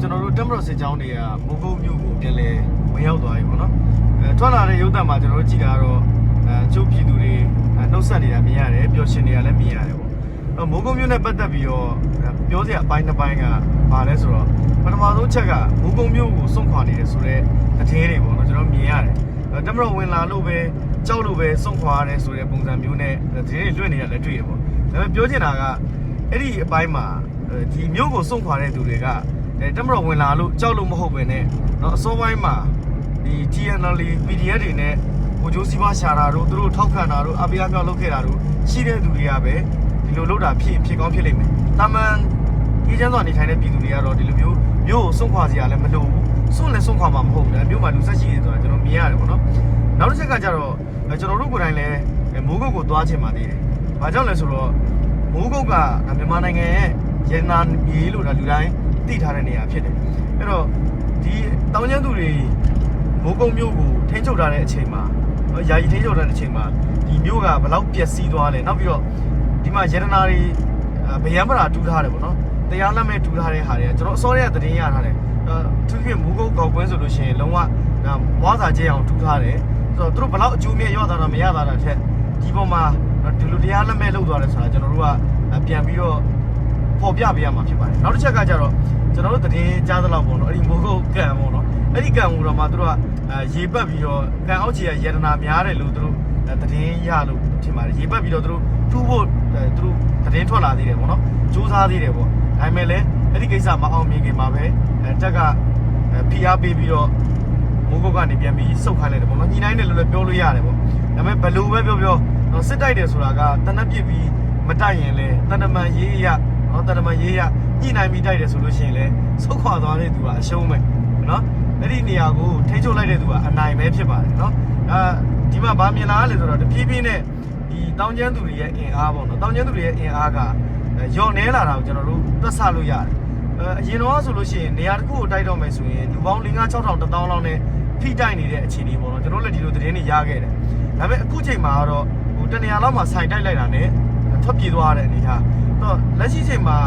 ကျွန်တော်တို့တက်မတော်စစ်ကြောင်းတွေကမိုးကုတ်မြို့ကိုပြန်လဲဝင်ရောက်သွားပြီပေါ့နော်အဲထွက်လာတဲ့ရုပ်သံမှာကျွန်တော်တို့ကြည့်တာကတော့အဲကျုပ်ပြည်သူတွေအဲနှုတ်ဆက်နေတာမြင်ရတယ်ပျော်ရွှင်နေတာလည်းမြင်ရတယ်ပေါ့အဲမိုးကုတ်မြို့နဲ့ပတ်သက်ပြီးတော့အဲပြောစရာအပိုင်းတစ်ပိုင်းကဘာလဲဆိုတော့ပထမဆုံးချက်ကမိုးကုတ်မြို့ကိုစွန့်ခွာနေတယ်ဆိုတော့သတင်းတွေပေါ့နော်ကျွန်တော်မြင်ရတယ်အဲတက်မတော်ဝင်လာလို့ပဲကြောက်လို့ပဲစွန့်ခွာရတယ်ဆိုတဲ့ပုံစံမျိုးနဲ့သတင်းတွေလွှင့်နေတာလည်းတွေ့ရပေါ့ဒါပေမဲ့ပြောချင်တာကအဲ့ဒီအပိုင်းမှာဒီမြို့ကိုစွန့်ခွာတဲ့သူတွေက အဲတက်မတော်ဝင်လာလို့ကြောက်လို့မဟုတ်ပဲနဲ့เนาะအစောပိုင်းမှာဒီ TNL PDF တွေနဲ့ကိုဂျိုးစီမရှာတာတို့သူတို့ထောက်ခံတာတို့အပိအမြောက်လုပ်ခဲ့တာတို့ရှိတဲ့သူတွေကပဲဒီလိုလုပ်တာဖြစ်ဖြစ်ကောင်းဖြစ်လိမ့်မယ်။တာမန်ဒီကျန်းစွာနေထိုင်တဲ့ပြည်သူတွေကတော့ဒီလိုမျိုးမျိုးကိုစွန့်ခွာစရာလည်းမလိုဘူး။စွန့်လည်းစွန့်ခွာမှာမဟုတ်ဘူး။မျိုးမှာလူဆက်ရှိနေဆိုတာကျွန်တော်မြင်ရတယ်ပေါ့နော်။နောက်တစ်ချက်ကကြတော့ကျွန်တော်တို့ကိုယ်တိုင်လည်းမိုးကုတ်ကိုသွားချင်ပါသေးတယ်။ဘာကြောင့်လဲဆိုတော့မိုးကုတ်ကမြန်မာနိုင်ငံရဲ့ရန်နာမြေလို့ဒါလူတိုင်း သိထားတဲ့နေရာဖြစ်တယ်အဲ့တော့ဒီတောင်ကျန်းသူတွေမိုးကုံမျိုးကိုထိန်းချုပ်ထားတဲ့အချိန်မှာယာယီထိန်းချုပ်ထားတဲ့အချိန်မှာဒီမျိုးကဘလောက်ပျက်စီးသွားလဲနောက်ပြီးတော့ဒီမှာရတနာတွေဗယံပရာတူးထားတယ်ပေါ့နော်တရားလက်မဲ့တူးထားတဲ့ဟာတွေကကျွန်တော်အစောရသတင်းရထားတယ်သူကမိုးကုတ်ကောက်ကွင်းဆိုလို့ရှိရင်လုံးဝဝါစာကျဲအောင်တူးထားတယ်ဆိုတော့သူတို့ဘလောက်အကျိုးမြတ်ရတာတော့မရတာတဲ့ထက်ဒီပေါ်မှာဒီလိုတရားလက်မဲ့လုပ်သွားတယ်ဆိုတာကျွန်တော်တို့ကပြန်ပြီးတော့ ပေါ်ပြပေးရမှာဖြစ်ပါတယ်နောက်တစ်ချက်ကကြတော့ကျွန်တော်တို့သတင်းကြားသလောက်ပေါ့နော်အဲ့ဒီမိုးကုတ်ကံပေါ့နော်အဲ့ဒီကံကိုတော့မှသူတို့ကရေပတ်ပြီးတော့ကံအောက်ခြေကယေဒနာများတယ်လို့သူတို့သတင်းရလို့ထင်ပါတယ်ရေပတ်ပြီးတော့သူတို့တူးဖို့သူတို့သတင်းထွက်လာသေးတယ်ပေါ့နော်စူးစမ်းသေးတယ်ပေါ့ဒါပေမဲ့လည်းအဲ့ဒီကိစ္စမအောင်မြင်ခင်မှာပဲတက်ကဖိအားပေးပြီးတော့မိုးကုတ်ကနေပြန်ပြီးစုတ်ခိုင်းလိုက်တယ်ပေါ့နော်ညီနိုင်တယ်လို့လည်းပြောလို့ရတယ်ပေါ့ဒါပေမဲ့ဘယ်လိုပဲပြောပြောစစ်တိုက်တယ်ဆိုတာကတနက်ပြစ်ပြီးမတိုက်ရင်လေတဏ္ဍမန်ရေးရ နော်တရမရေးရညှိနိုင်ပြီးတိုက်တယ်ဆိုလို့ရှိရင်လည်းဆုတ်ခွာသွားတဲ့သူကအရှုံးပဲနော်အဲ့ဒီနေရာကိုထိန်းချုပ်လိုက်တဲ့သူကအနိုင်ပဲဖြစ်ပါတယ်နော်အဲဒီမှာဗာမြင်လာလဲဆိုတော့တပြေးပြေးနဲ့ဒီတောင်ကျန်းသူတွေရဲ့အင်အားပေါ့နော်တောင်ကျန်းသူတွေရဲ့အင်အားကညော့နေလာတာကိုကျွန်တော်တို့တွက်ဆလို့ရတယ်အဲအရင်တော့ဆိုလို့ရှိရင်နေရာတစ်ခုကိုတိုက်တော့မယ်ဆိုရင်လူပေါင်း5 6 6 000 1000လောက်နဲ့ဖိတိုက်နေတဲ့အခြေအနေပေါ့နော်ကျွန်တော်လည်းဒီလိုသတင်းတွေရခဲ့တယ်ဒါပေမဲ့အခုချိန်မှာတော့ဟိုတနေရာလောက်မှာစိုင်တိုက်လိုက်တာနဲ့ထွက်ပြေးသွားတဲ့အနေထား တော့လက်ရှိချိန်မှာ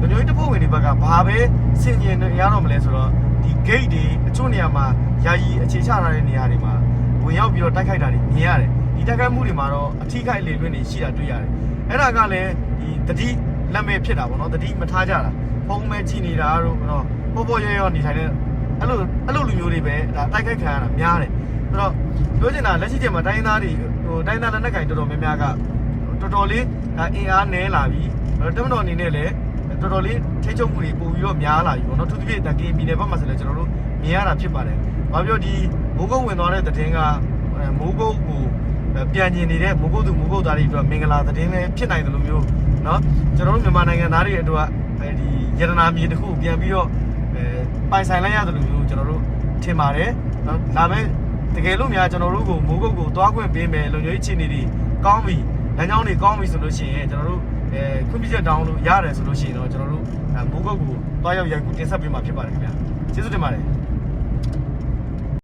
လူမျိုးတပုတ်ဝင်တွေဘက်ကဘာပဲစင်ကျင်ရတော့မလဲဆိုတော့ဒီ gate တွေအချို့နေရာမှာယာယီအခြေချထားတဲ့နေရာတွေမှာဝင်ရောက်ပြီးတော့တိုက်ခိုက်တာတွေမြင်ရတယ်ဒီတိုက်ခိုက်မှုတွေမှာတော့အထီးခိုက်လေလွင့်တွေရှိတာတွေ့ရတယ်အဲ့ဒါကလည်းဒီတတိလက်မဲ့ဖြစ်တာပေါ့နော်တတိမထားကြတာဖုံးမဲ့ကြည့်နေတာတို့တော့ပေါ်ပေါ်ရွရွနေထိုင်တဲ့အဲ့လိုအဲ့လိုလူမျိုးတွေပဲဒါတိုက်ခိုက်ခံရတာများတယ်အဲ့တော့ပြောချင်တာလက်ရှိချိန်မှာတိုင်းသားတွေဟိုတိုင်းသားလက်နက်ကင်တော်တော်များများကတော်တော်လေးဒါအင်အားနည်းလာပြီ တမတော်အနေနဲ့လည်းတော်တော်လေးထိချုပ်မှုတွေပုံပြီးတော့များလာပြီပေါ့နော်သူသဖြင့်တကင်ပြည်နယ်ဘက်မှာဆိုလည်းကျွန်တော်တို့မြင်ရတာဖြစ်ပါတယ်။ဘာပြောဒီမိုးကုတ်ဝင်သွားတဲ့တည်င်းကမိုးကုတ်ကိုပြန်ကျင်နေတဲ့မိုးကုတ်သူမိုးကုတ်သားတွေအတွက်မင်္ဂလာတည်င်းလည်းဖြစ်နိုင်တယ်လို့မျိုးနော်ကျွန်တော်တို့မြန်မာနိုင်ငံသားတွေအတွက်ဒီယတနာမြေတစ်ခုပြန်ပြီးတော့ပိုင်ဆိုင်လိုက်ရတယ်လို့မျိုးကျွန်တော်တို့ထင်ပါတယ်။နော်ဒါပဲတကယ်လို့များကျွန်တော်တို့ကိုမိုးကုတ်ကိုသွားခွင့်ပေးမယ်လုံခြုံရေးအခြေအနေတွေကောင်းပြီလမ်းကြောင်းတွေကောင်းပြီဆိုလို့ရှိရင်ကျွန်တော်တို့ အဲခွင့်ပြုချက်တောင်းလို့ရတယ်ဆိုလို့ရှိရင်တော့ကျွန်တော်တို့မိုးကုတ်ကိုတွားရောက်ရိုက်ကူတင်ဆက်ပေးမှာဖြစ်ပါတယ်ခင်ဗျာကျေးဇူးတင်ပါတယ်